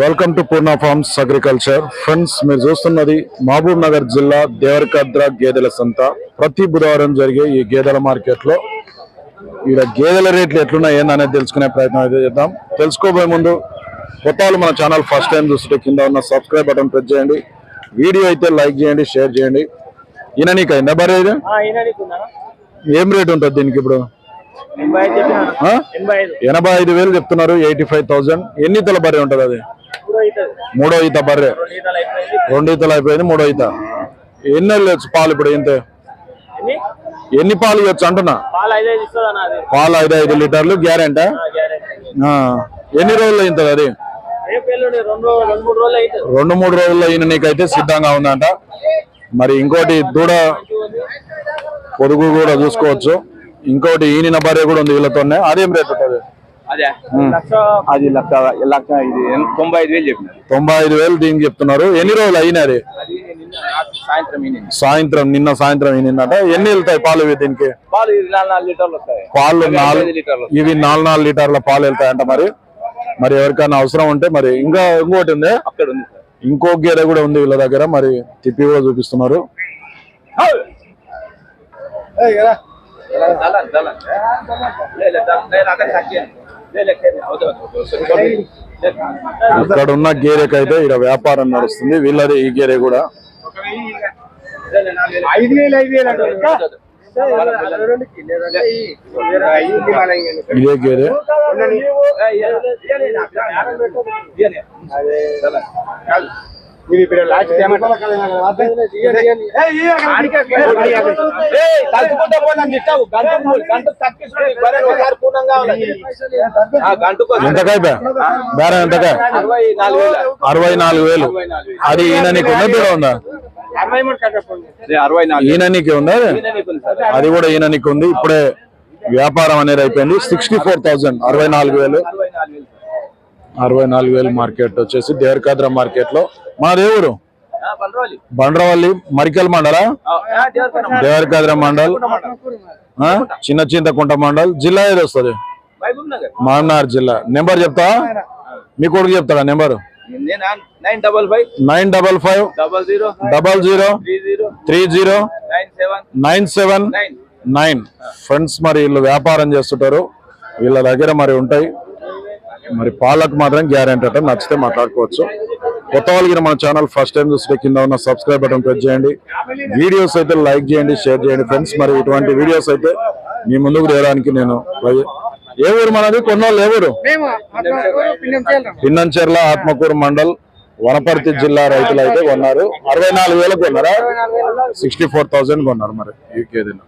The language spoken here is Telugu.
Welcome to Purna farms agriculture friends మీరు చూస్తున్నది మహబూబ్ నగర్ జిల్లా దేవరకద్ర గేదెల సంత. ప్రతి బుధవారం జరిగే ఈ గేదెల మార్కెట్లో ఈడ గేదెల రేట్లు ఎట్లున్నాయి ఏందనేది తెలుసుకునే ప్రయత్నం అయితే చేద్దాం. తెలుసుకోబోయే ముందు కొత్త మన ఛానల్ ఫస్ట్ టైం చూస్తుంటే కింద ఉన్న సబ్స్క్రైబ్ బటన్ ప్రెస్ చేయండి. వీడియో అయితే లైక్ చేయండి షేర్ చేయండి. ఈయన నీకు అయిందా బరే ఏం రేట్ ఉంటుంది దీనికి ఇప్పుడు? ఎనభై ఐదు వేలు చెప్తున్నారు ఎయిటీ ఫైవ్ థౌసండ్ ఎన్ని ఇతల బర్రె ఉంటుంది అది? మూడో ఈత. బర్రె. రెండు ఈతలు అయిపోయింది. మూడో ఈత. ఎన్ని ఇవ్వచ్చు పాలు ఇప్పుడు ఇంతే? ఎన్ని? పాలు ఇవ్వచ్చు అంటున్నా? పాలు ఐదు ఐదు లీటర్లు గ్యారెంటా? ఎన్ని రోజులు అయింది అది? రెండు మూడు రోజుల్లో ఈయన నీకైతే సిద్ధంగా ఉందంట. మరి ఇంకోటి దూడ పొదుగు కూడా చూసుకోవచ్చు. ఇంకోటి ఈయన భార్య కూడా ఉంది వీళ్ళతోనే. అదేం రేట్ ఉంటుంది? అదే. లక్ష అది లక్ష లక్ష ఇది తొంభై ఐదు వేలు చెప్పినారు. తొంభై ఐదు వేలు దీనికి చెప్తున్నారు. ఎన్ని రోజులు అయినది? అది నిన్న రాత్రి సాయంత్రం నిన్న సాయంత్రం ఈయనంట ఎన్ని వెళ్తాయి పాలు ఇవి దీనికి? పాలు నాలుగు ఇవి నాలుగు నాలుగు లీటర్ల పాలు వెళ్తాయంట మరి. మరి ఎవరికైనా అవసరం ఉంటే మరి ఇంకా ఇంకోటి ఉంది. అక్కడ ఉంది సార్. ఇంకో గేదె కూడా ఉంది వీళ్ళ దగ్గర. మరి తిప్పి కూడా చూపిస్తున్నారు. వద్దు. లే. ఇక్కడ ఉన్న గేదెకైతే ఇక్కడ వ్యాపారం నడుస్తుంది వీళ్ళది ఈ గేదె కూడా. ఇదే గేదె కాదు. ఆడికే ఏయ్, తలుచుకుంటా బరే ఎంతకా అరవై నాలుగు వేలు. అది ఈయన నీకు ఉన్నది కూడా ఉందా ఈయన నీకు ఉందా అది? కూడా ఈయన నీకు ఉంది ఇప్పుడే వ్యాపారం అనేది అయిపోయింది సిక్స్టీ ఫోర్ థౌసండ్ అరవై నాలుగు వేలు అరవై నాలుగు వేలు సార్. అరవై నాలుగు వేలు మార్కెట్ వచ్చేసి దేవరకాద్ర మార్కెట్లో మా దేవుడు. బండ్రవల్లి మరికల్ మండల. దేవరకాద్ర మండల్. ఆ? చిన్న చింతకుంట మండల్. జిల్లా ఏది వస్తుంది? మామనార్ జిల్లా. నెంబర్ చెప్తా మీ కొడుకు చెప్తాడా నెంబర్? నేను double five. Nine double five. Double zero. Double zero. Three zero. Nine seven. Nine. Friends మరి వీళ్ళు వ్యాపారం చేస్తుంటారు. వీళ్ళ దగ్గర మరి ఉంటాయి. మరి పాలకు మాత్రం గ్యారెంటీ అట. నచ్చితే మాట్లాడుకోవచ్చు. కొత్త వాళ్ళకి మన ఛానల్ ఫస్ట్ టైం చూస్తే కింద ఉన్న సబ్స్క్రైబ్ బటన్ ప్రెస్ చేయండి. వీడియోస్ అయితే లైక్ చేయండి షేర్ చేయండి ఫ్రెండ్స్ మరి ఇటువంటి వీడియోస్ అయితే మీ ముందుకు తేయడానికి నేను ఏ ఊరు మనది? కొన్నోళ్ళు ఏ ఊరు? పిన్నంచెర్ల ఆత్మకూరు మండల్ వనపర్తి జిల్లా రైతులు అయితే కొన్నారు. అరవై నాలుగు వేలకు కొన్నారా? సిక్స్టీ ఫోర్ థౌసండ్ కొన్నారు మరి. కేదీలో